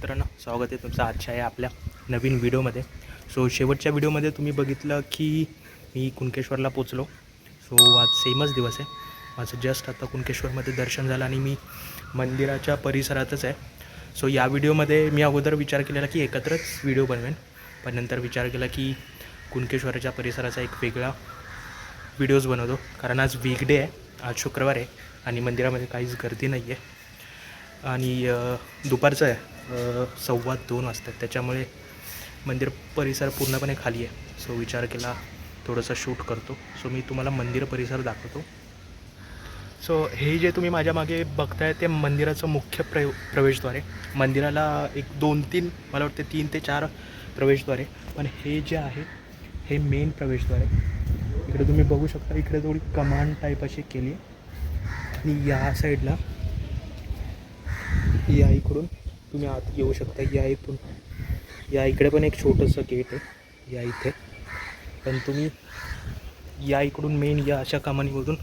मित्रांनो स्वागत आहे तुमचं आजच्या या आपल्या नवीन व्हिडिओमध्ये. सो शेवटच्या व्हिडिओमध्ये तुम्ही बघितलं की मी कुणकेश्वरला पोचलो. सो आज सेमच दिवस आहे. माझं जस्ट आता कुणकेश्वरमध्ये दर्शन झालं आणि मी मंदिराच्या परिसरातच आहे. सो या व्हिडिओमध्ये मी अगोदर विचार केलेला की एकत्रच व्हिडिओ बनवेन. पण नंतर विचार केला की कुणकेश्वराच्या परिसराचा एक वेगळा व्हिडिओज बनवतो. कारण आज वीकडे आहे आज शुक्रवार आहे आणि मंदिरामध्ये काहीच गर्दी नाही आहे आणि दुपारचं आहे. सव्वा दोन वाजतात. त्याच्यामुळे मंदिर परिसर पूर्णपणे खाली आहे. सो विचार केला थोडंसं शूट करतो. सो मी तुम्हाला मंदिर परिसर दाखवतो. सो हे जे तुम्ही माझ्या मागे बघताय ते मंदिराचं मुख्य प्र प्रवेशद्वार. आहे मंदिराला एक दोन तीन मला वाटते तीन ते चार प्रवेशद्वारे. पण हे जे आहे हे मेन प्रवेशद्वार. आहे इकडे तुम्ही बघू शकता इकडे थोडी कमांड टाईप अशी केली. आहे आणि या साईडला या इकडून तुम्ही आत येऊ शकता या इथून. या इकडे पण एक छोटंसं गेट आहे या इथे. पण तुम्ही या इकडून मेन या अशा कमानीमधून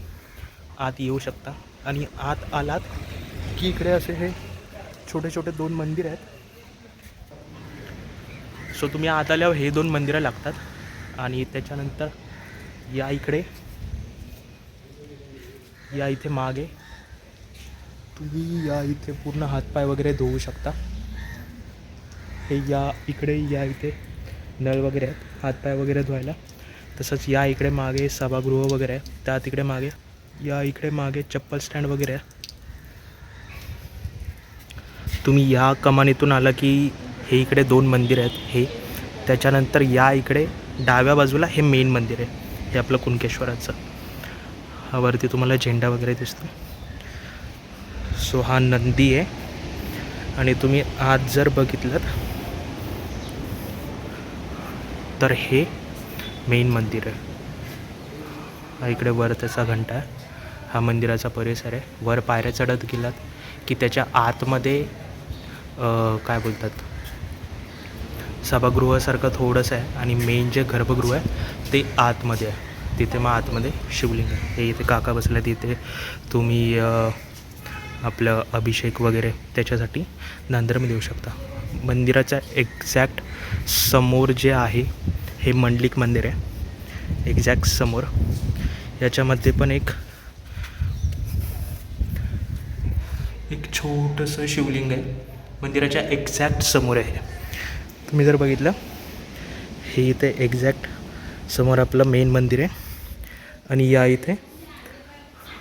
आत येऊ शकता. आणि आत आलात की इकडे असे हे छोटे छोटे दोन मंदिर आहेत. सो तुम्ही आत आल्यावर हे दोन मंदिरं लागतात. आणि त्याच्यानंतर या इकडे या इथे मागे तुम्ही या इथे पूर्ण हातपाय वगैरे धुवू शकता. हे या इकडे या इथे नळ वगैरे आहेत हातपाय वगैरे धुवायला. तसंच या इकडे मागे सभागृह वगैरे आहे त्या तिकडे मागे या इकडे मागे चप्पल स्टँड वगैरे आहे. तुम्ही या कमानीतून आला की हे इकडे दोन मंदिर आहेत हे. त्याच्यानंतर या इकडे डाव्या बाजूला हे मेन मंदिर आहे हे आपलं कुणकेश्वराचं. वरती तुम्हाला झेंडा वगैरे दिसतो सो हा नंदी आहे. आणि तुम्ही आज जर बघितलं तर हे मेन मंदिर आहे. हा इकडे वर त्याचा घंटा आहे. हा मंदिराचा परिसर आहे. वर पायऱ्या चढत गेलात की त्याच्या आतमध्ये काय बोलतात? सभागृहासारखं थोडंसं आहे आणि मेन जे गर्भगृह आहे ते आतमध्ये आहे. तिथे मग आतमध्ये शिवलिंग आहे. हे इथे काका बसल्या तिथे तुम्ही आपलं अभिषेक वगैरे त्याच्यासाठी नांदरमध्ये देऊ शकता. मंदिराच्या एक्झॅक्ट समोर जे आहे हे मंडलिक मंदिर आहे. एक्झॅक्ट समोर. याच्यामध्ये पण एक एक छोटंसं शिवलिंग आहे. मंदिराच्या एक्झॅक्ट समोर आहे. तुम्ही जर बघितलं हे इथे एक्झॅक्ट समोर आपलं मेन मंदिर आहे. आणि या इथे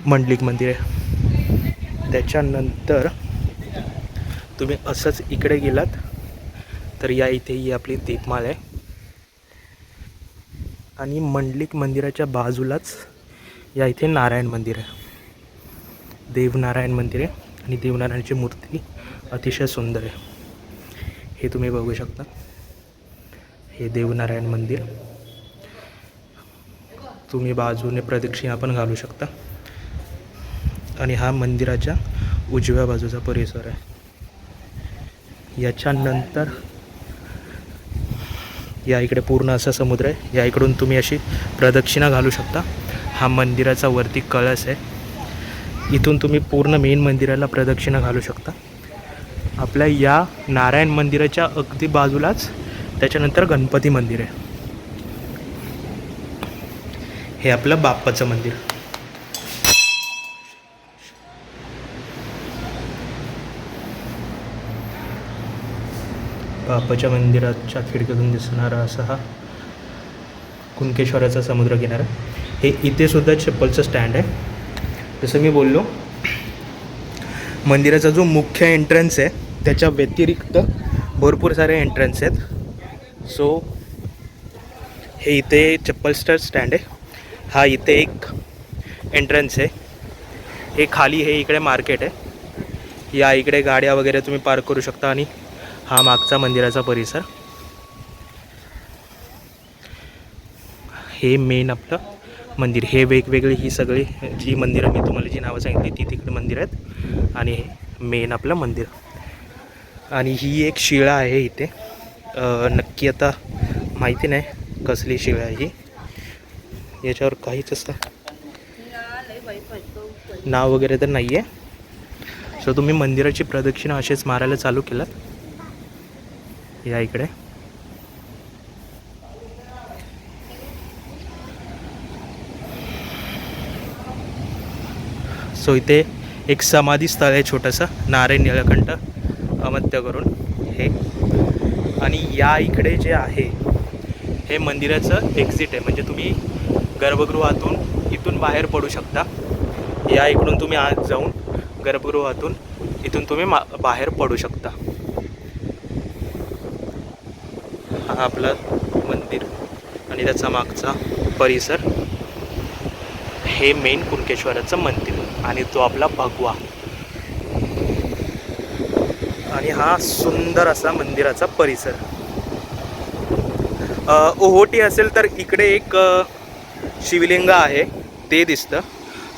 मंडलिक मंदिर आहे. त्याच्यानंतर तुम्ही असंच इकडे गेलात तर या इथे ही आपली दीपमाळ आहे. आणि मंडलिक मंदिराच्या बाजूलाच या इथे नारायण मंदिर आहे. देवनारायण मंदिर आहे आणि देवनारायणची मूर्ती अतिशय सुंदर आहे. हे तुम्ही बघू शकता. हे देवनारायण मंदिर. तुम्ही बाजूने प्रदक्षिणा पण घालू शकता. आणि हा मंदिराच्या उजव्या बाजूचा परिसर आहे. याच्यानंतर या इकडे पूर्ण असा समुद्र आहे. या इकडून तुम्ही अशी प्रदक्षिणा घालू शकता. हा मंदिराचा वरती कळस आहे. इथून तुम्ही पूर्ण मेन मंदिराला प्रदक्षिणा घालू शकता. आपल्या या नारायण मंदिराच्या अगदी बाजूलाच त्याच्यानंतर गणपती मंदिर आहे. हे आपलं बाप्पाचं मंदिर. बापाच्या मंदिराच्या खिडकीतून दिसणारा असा हा कुणकेश्वराचा समुद्रकिनारा. हे इथे सुद्धा चप्पलचं स्टँड आहे. जसं मी बोललो मंदिराचा जो मुख्य एंट्रन्स आहे त्याच्या व्यतिरिक्त भरपूर सारे एंट्रन्स आहेत. सो हे इथे चप्पल स्टार स्टँड आहे. हा इथे एक एंट्रन्स आहे. हे खाली हे इकडे मार्केट आहे. या इकडे गाड्या वगैरे तुम्ही पार्क करू शकता आणि हा मागचा मंदिराचा परिसर. हे मेन आपलं मंदिर. हे वेगवेगळी ही सगळी जी मंदिरं मी तुम्हाला जी नावं सांगितली ती तिकडे मंदिर आहेत. आणि हे मेन आपलं मंदिर. आणि ही एक शिळा आहे इथे. नक्की आता माहिती नाही कसली शिळा आहे ही. याच्यावर काहीच असतं नाव वगैरे तर नाही आहे सो तुम्ही मंदिराची प्रदक्षिणा असेच मारायला चालू केलात. या इकडे. सो इथे एक समाधी स्थळ आहे छोटंसं नारायण निळकंठ अमत्य करून हे. आणि या इकडे जे आहे हे मंदिराचं एक्झिट आहे. म्हणजे तुम्ही गर्भगृहातून इथून बाहेर पडू शकता. या इकडून तुम्ही आत जाऊन गर्भगृहातून इथून तुम्ही मा बाहेर पडू शकता. हा आपला मंदिर आणि त्याचा मागचा परिसर हे मेन कुणकेश्वराचं मंदिर आणि तो आपला भगवा. आणि हा सुंदर असा मंदिराचा परिसर. ओहोटी असेल तर इकडे एक शिवलिंग आहे ते दिसतं.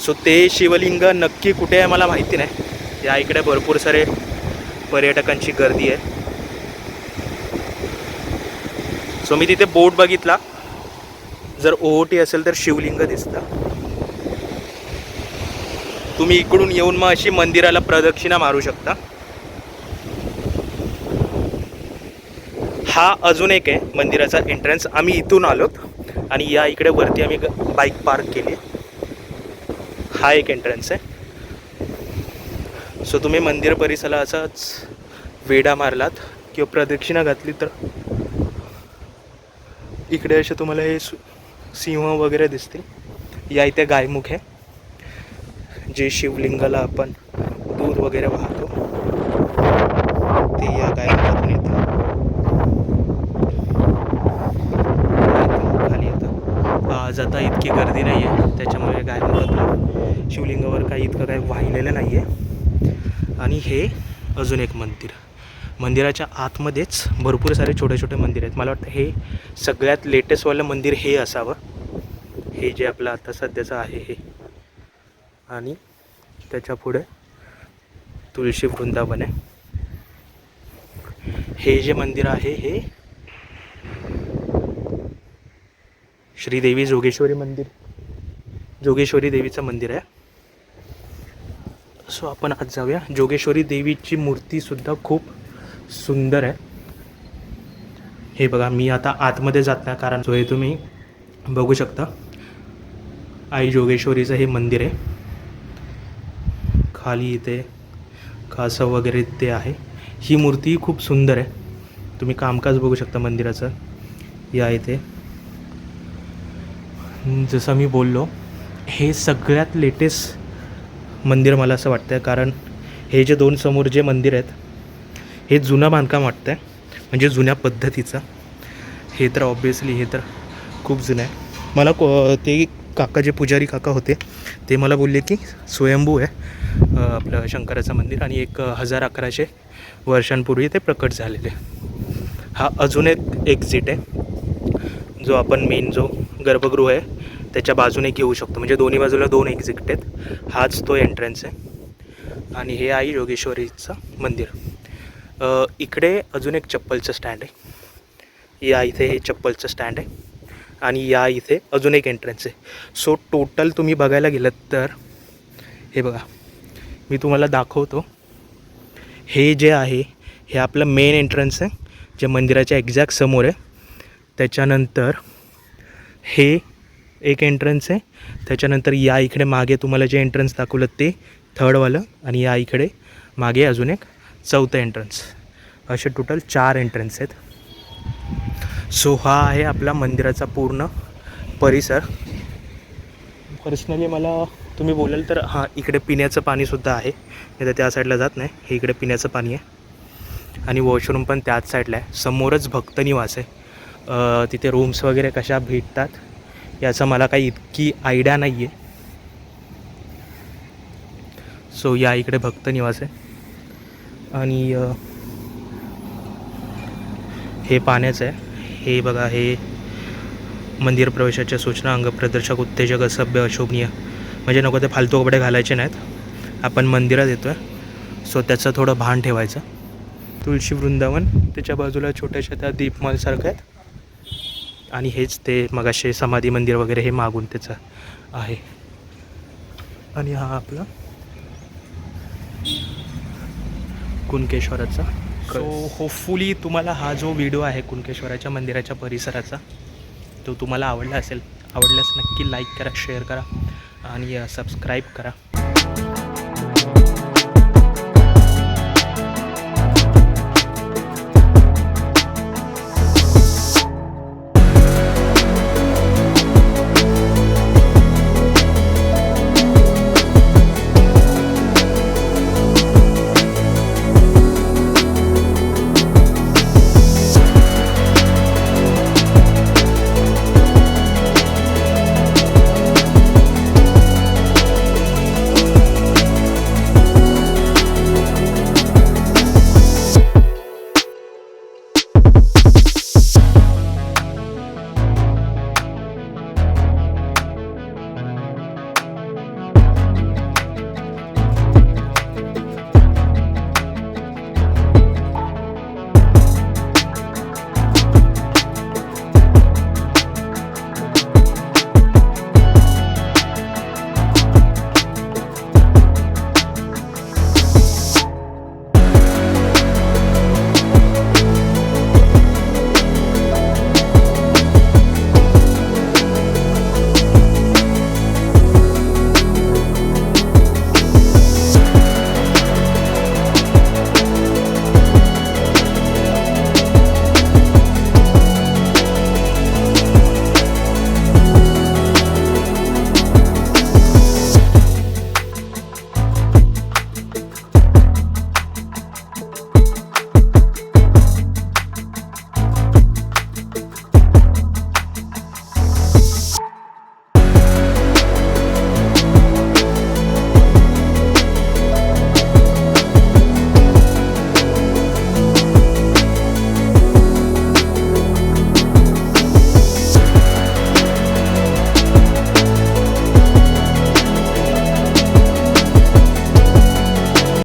सो ते शिवलिंग नक्की कुठे आहे मला माहिती नाही. या इकडे भरपूर सारे पर्यटकांची गर्दी आहे. सो मी तिथे बोट बघितला. जर ओहोटी असेल तर शिवलिंग दिसतं. तुम्ही इकडून येऊन मग अशी मंदिराला प्रदक्षिणा मारू शकता. हा अजून एक आहे मंदिराचा एंट्रन्स आम्ही इथून आलोत आणि या इकडे वरती आम्ही बाईक पार्क केली. हा एक एंट्रन्स आहे. सो तुम्ही मंदिर परिसराला असाच वेडा मारलात किंवा प्रदक्षिणा घातली तर इकडे असे तुम्हाला हे सिंह वगैरे दिसतील. या इथे गायमुख आहे. जे शिवलिंगाला आपण दूध वगैरे वाहतो. ते या गायमुखातून येतं. खाली येतं. आज आता इतकी गर्दी नाही आहे त्याच्यामुळे गायमुखातून शिवलिंगावर काही इतकं काही वाहिलेलं नाही आहे आणि हे अजून एक मंदिर. मंदिराच्या आतमध्येच भरपूर सारे छोटे छोटे मंदिर आहेत. मला वाटतं हे सगळ्यात लेटेस्टवालं मंदिर हे असावं. हे जे आपलं आता सध्याचं आहे हे. आणि त्याच्या पुढे तुळशी वृंदावन आहे. हे जे मंदिर आहे हे श्रीदेवी जोगेश्वरी मंदिर. जोगेश्वरी देवीचं मंदिर आहे. सो आपण आज जाऊया. जोगेश्वरी देवीची मूर्तीसुद्धा खूप सुंदर आहे. हे बघा मी आता आतमध्ये जात नाही कारण जो हे तुम्ही बघू शकता. आई जोगेश्वरीचं हे मंदिर आहे. खाली इथे कासव वगैरे ते आहे. ही मूर्ती खूप सुंदर आहे. तुम्ही कामकाज बघू शकता मंदिराचं. या इथे. जसं मी बोललो हे सगळ्यात लेटेस्ट मंदिर मला असं वाटतं आहे कारण हे जे दोन समोर जे मंदिर आहेत हे जुनं बांधकाम वाटतं आहे म्हणजे जुन्या पद्धतीचं. हे तर ऑब्वियसली हे तर खूप जुनं आहे. मला को ते काका जे पुजारी काका होते ते मला बोलले की स्वयंभू आहे आपलं शंकराचं मंदिर आणि एक हजार अकराशे वर्षांपूर्वी ते प्रकट झालेले. हा अजून एक एक्झिट आहे. जो आपण मेन जो गर्भगृह आहे त्याच्या बाजूने घेऊ शकतो. म्हणजे दोन्ही बाजूला दोन एक्झिट आहेत. हाच तो एंट्रन्स आहे. आणि हे आई योगेश्वरीचं मंदिर. इकडे अजून एक चप्पलचं स्टँड आहे. या इथे हे चप्पलचं स्टँड आहे. आणि या इथे अजून एक एंट्रन्स आहे. सो टोटल तुम्ही बघायला गेलं तर हे बघा मी तुम्हाला दाखवतो. हे जे आहे हे आपलं मेन एंट्रन्स आहे जे मंदिराच्या एक्झॅक्ट समोर आहे. त्याच्यानंतर हे एक एंट्रन्स आहे. त्याच्यानंतर या इकडे मागे तुम्हाला जे एंट्रन्स दाखवलं ते थर्डवालं आणि या इकडे मागे अजून एक चौथं एंट्रन्स असे टोटल चार एंट्रन्स आहेत. सो हा आहे आपला मंदिराचा पूर्ण परिसर. पर्सनली मला तुम्ही बोलाल तर हां इकडे पिण्याचं पाणीसुद्धा आहे. मी तर त्या साईडला जात नाही. हे इकडे पिण्याचं पाणी आहे. आणि वॉशरूम पण त्याच साईडला आहे. समोरच भक्तनिवास आहे. तिथे रूम्स वगैरे कशा भेटतात याचं मला काही इतकी आयडिया नाही आहे सो या इकडे भक्तनिवास आहे. आणि हे पाण्याचं आहे. हे बघा हे मंदिर प्रवेशाच्या सूचना अंगप्रदर्शक उत्तेजक असभ्य अशोभनीय. म्हणजे नको ते फालतू कपडे घालायचे नाहीत. आपण मंदिरात येतो आहे सो त्याचं थोडं भान ठेवायचं. तुळशी वृंदावन त्याच्या बाजूला छोट्याशा त्या दीपमालसारखं आहेत. आणि हेच ते मगाशे समाधी मंदिर वगैरे हे मागून त्याचं आहे. आणि हा आपला कुणकेश्वराचा. सो होपफुली तुम्हाला हा जो व्हिडिओ आहे कुणकेश्वराच्या मंदिराच्या परिसराचा तो तुम्हाला आवडला असेल आवडल्यास नक्की लाईक करा शेअर करा आणि सबस्क्राईब करा.